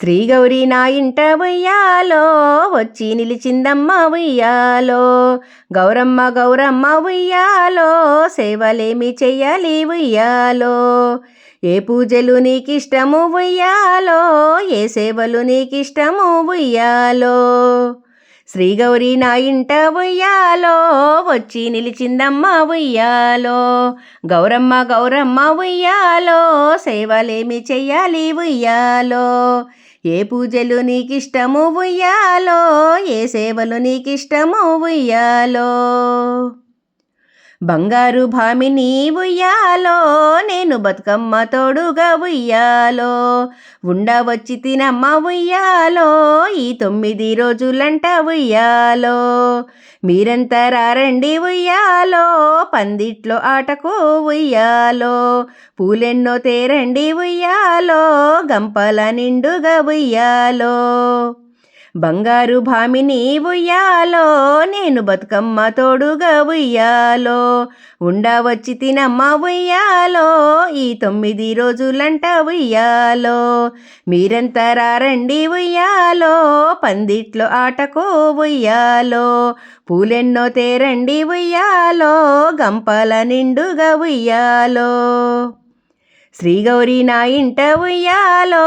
శ్రీ గౌరీ నా ఇంట ఉయ్యాలో వచ్చి నిలిచిందమ్మ ఉయ్యాలో. గౌరమ్మ గౌరమ్మ ఉయ్యాలో సేవలేమి చెయ్యాలి ఉయ్యాలో. ఏ పూజలు నీకిష్టము ఉయ్యాలో ఏ సేవలు నీకిష్టము ఉయ్యాలో. శ్రీ గౌరీ నా ఇంట ఉయ్యాలో వచ్చి నిలిచిందమ్మ ఉయ్యాలో. గౌరమ్మ గౌరమ్మ ఉయ్యాలో సేవలేమి చెయ్యాలి ఉయ్యాలో. ఏ పూజలు నీకిష్టము ఉయ్యాలో ఏ సేవలు నీకిష్టము ఉయ్యాలో. బంగారు భామిని ఉయ్యాలో నేను బతుకమ్మ తోడుగా ఉయ్యాలో. ఉండవచ్చి తినమ్మ ఉయ్యాలో ఈ తొమ్మిది రోజులంట ఉయ్యాలో. మీరంతా రారండి ఉయ్యాలో పందిట్లో ఆటకు ఉయ్యాలో. పూలెన్నో తేరండి ఉయ్యాలో గంపల నిండుగా ఉయ్యాలో. బంగారు భామిని ఉయ్యాలో నేను బతుకమ్మ తోడుగా ఉయ్యాలో. ఉండవచ్చి తినమ్మ ఉయ్యాలో ఈ తొమ్మిది రోజులంట ఉయ్యాలో. మీరంతా రారండి ఉయ్యాలో పందిట్లో ఆటకు ఉయ్యాలో. పూలెన్నో తేరండి ఉయ్యాలో గంపల నిండుగా ఉయ్యాలో. శ్రీ గౌరీ నా ఇంట ఉయ్యాలో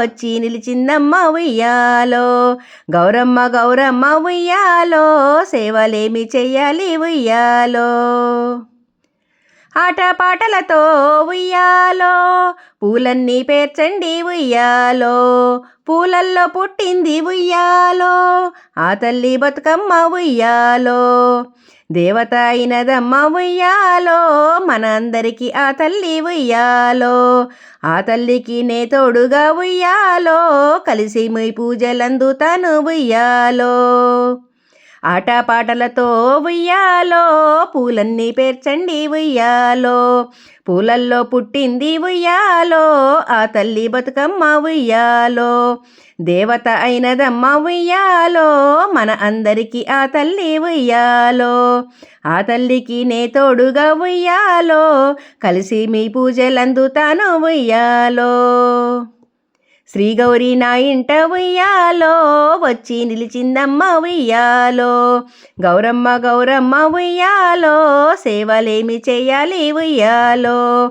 వచ్చి నిలిచిందమ్మ ఉయ్యాలో. గౌరమ్మ గౌరమ్మ ఉయ్యాలో సేవలేమి చెయ్యాలి ఉయ్యాలో. ఆటపాటలతో ఉయ్యాలో పూలన్నీ పేర్చండి ఉయ్యాలో. పూలల్లో పుట్టింది ఉయ్యాలో ఆ తల్లి బతుకమ్మ ఉయ్యాలో. దేవత అయినదమ్మ ఉయ్యాలో మనందరికీ ఆ తల్లి ఉయ్యాలో. ఆ తల్లికి నే తోడుగా ఉయ్యాలో కలిసి మీ పూజలందు తను ఉయ్యాలో. ఆటపాటలతో ఉయ్యాలో పూలన్నీ పేర్చండి ఉయ్యాలో. పూలల్లో పుట్టింది ఉయ్యాలో ఆ తల్లి బతుకమ్మ ఉయ్యాలో. దేవత అయినదమ్మ ఉయ్యాలో మన అందరికీ ఆ తల్లి ఉయ్యాలో. ఆ తల్లికి నే తోడుగా ఉయ్యాలో కలిసి మీ పూజలందుతాను ఉయ్యాలో. శ్రీ గౌరీ నా ఇంట ఉయ్యాలో వచ్చి నిలిచిందమ్మ ఉయ్యాలో. గౌరమ్మ గౌరమ్మ ఉయ్యాలో సేవలేమి చేయాలి ఉయ్యాలో.